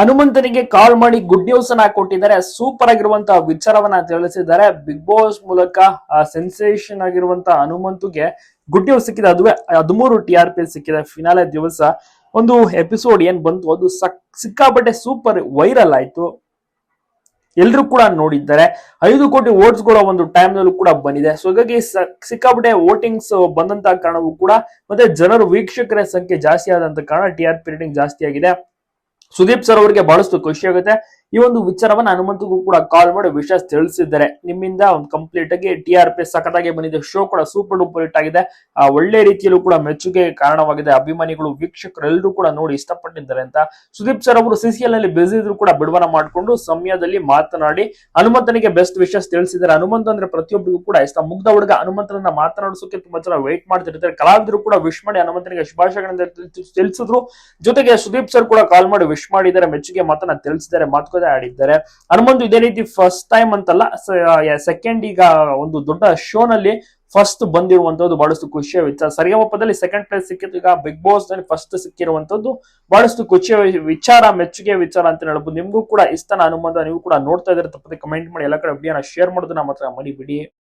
ಹನುಮಂತನಿಗೆ ಕಾಲ್ ಮಾಡಿ good news ಅನ್ನ ಕೊಟ್ಟಿದ್ದಾರೆ. ಸೂಪರ್ ಆಗಿರುವಂತಹ ವಿಚಾರವನ್ನ ತಿಳಿಸಿದ್ದಾರೆ. ಬಿಗ್ ಬಾಸ್ ಮೂಲಕ ಸೆನ್ಸೇಷನ್ ಆಗಿರುವಂತಹ ಹನುಮಂತುಗೆ ಗುಡ್ ನ್ಯೂಸ್ ಸಿಕ್ಕಿದೆ. ಅದುವೇ ಹದಿಮೂರು ಟಿ ಆರ್ ಪಿ ಸಿಕ್ಕಿದೆ. ಫಿನಾಲೆ ದಿವಸ ಒಂದು ಎಪಿಸೋಡ್ ಏನ್ ಬಂತು? ಅದು ಸಕ್- ಸಿಕ್ಕಾಪಟ್ಟೆ ಸೂಪರ್ ವೈರಲ್ ಆಯ್ತು. ಎಲ್ರು ಕೂಡ ನೋಡಿದ್ದಾರೆ. ಐದು ಕೋಟಿ ವೋಟ್ಸ್ಗಳ ಒಂದು ಟೈಮ್ ನಲ್ಲೂ ಕೂಡ ಬಂದಿದೆ. ಸೊ ಹಾಗಾಗಿ ಸಿಕ್ಕಾಪಟ್ಟೆ ವೋಟಿಂಗ್ಸ್ ಬಂದಂತಹ ಕಾರಣವೂ ಕೂಡ ಮತ್ತೆ ಜನರು, ವೀಕ್ಷಕರ ಸಂಖ್ಯೆ ಜಾಸ್ತಿ ಆದಂತ ಕಾರಣ ಟಿ ಆರ್ ಪಿ ರೇಟಿಂಗ್ ಜಾಸ್ತಿ ಆಗಿದೆ. ಸುದೀಪ್ ಸರ್ ಅವರಿಗೆ ಬಹಳಷ್ಟು ಖುಷಿ ಆಗುತ್ತೆ. ಈ ಒಂದು ವಿಚಾರವನ್ನ ಹನುಮಂತಗೂ ಕೂಡ ಕಾಲ್ ಮಾಡಿ ವಿಷಯ ತಿಳಿಸಿದ್ದಾರೆ. ನಿಮ್ಮಿಂದ ಒಂದು ಕಂಪ್ಲೀಟ್ ಆಗಿ ಟಿ ಆರ್ ಪಿ ಸಖತ್ತಾಗಿ ಬಂದಿದೆ. ಶೋ ಕೂಡ ಸೂಪರ್ ಡೂಪರ್ ಹಿಟ್ ಆಗಿದೆ. ಒಳ್ಳೆ ರೀತಿಯಲ್ಲೂ ಕೂಡ ಮೆಚ್ಚುಗೆ ಕಾರಣವಾಗಿದೆ. ಅಭಿಮಾನಿಗಳು, ವೀಕ್ಷಕರೆಲ್ಲರೂ ಕೂಡ ನೋಡಿ ಇಷ್ಟಪಟ್ಟಿದ್ದಾರೆ ಅಂತ ಸುದೀಪ್ ಸರ್ ಅವರು ಸಿಸಿಎಲ್ನಲ್ಲಿ ಬ್ಯುಸಿ ಇದ್ರು ಕೂಡ ಬಿಡುವನ ಮಾಡಿಕೊಂಡು ಸಮಯದಲ್ಲಿ ಮಾತನಾಡಿ ಹನುಮಂತನಿಗೆ ಬೆಸ್ಟ್ ವಿಷಸ್ ತಿಳಿಸಿದ್ದಾರೆ. ಹನುಮಂತ ಅಂದ್ರೆ ಪ್ರತಿಯೊಬ್ಬರಿಗೂ ಕೂಡ ಇಷ್ಟ. ಮುಗ್ಧ ಹುಡುಗ ಹನುಮಂತನನ್ನ ಮಾತನಾಡಿಸೋಕೆ ತುಂಬಾ ಜನ ವೇಟ್ ಮಾಡ್ತಿರ್ತಾರೆ. ಕಲಾವಿದರು ಕೂಡ ವಿಶ್ ಮಾಡಿ ಹನುಮಂತನಿಗೆ ಶುಭಾಶಯಗಳನ್ನ ತಿಳ್- ತಿಳಿಸಿದ್ರು. ಜೊತೆಗೆ ಸುದೀಪ್ ಸರ್ ಕೂಡ ಕಾಲ್ ಮಾಡಿ ವಿಶ್ ಮಾಡಿದ್ದಾರೆ. ಮೆಚ್ಚುಗೆ ಮಾತನ್ನ ತಿಳಿಸಿದ್ದಾರೆ. ಮಾತುಕತೆ ಆಡಿದ್ದಾರೆ ಹನುಮಂತು ಇದೇ ರೀತಿ ಫಸ್ಟ್ ಟೈಮ್ ಅಂತಲ್ಲ ಸೆಕೆಂಡ್ ಈಗ ಒಂದು ದೊಡ್ಡ ಶೋ ನಲ್ಲಿ ಫಸ್ಟ್ ಬಂದಿರುವಂತದ್ದು ಬಹಳಷ್ಟು ಖುಷಿಯ ವಿಚಾರ. ಸರಿಗಮಪದಲ್ಲಿ ಸೆಕೆಂಡ್ ಪ್ಲೇಸ್ ಸಿಕ್ಕಿದ್ದು ಈಗ ಬಿಗ್ ಬಾಸ್ನಲ್ಲಿ ಫಸ್ಟ್ ಸಿಕ್ಕಿರುವಂತದ್ದು ಬಹಳಷ್ಟು ಖುಷಿಯ ವಿಚಾರ ಮೆಚ್ಚುಗೆ ವಿಚಾರ ಅಂತ ಹೇಳ್ಬೋದು. ನಿಮ್ಗೂ ಕೂಡ ಇಷ್ಟನ ಹನುಮಂತ, ನೀವು ಕೂಡ ನೋಡ್ತಾ ಇದ್ರೆ ತಪ್ಪದೆ ಕಮೆಂಟ್ ಮಾಡಿ. ಎಲ್ಲ ಕಡೆ ವಿಡಿಯೋನ ಶೇರ್ ಮಾಡೋದನ್ನ ಮಾತ್ರ ಮರಿಬಿಡಿ.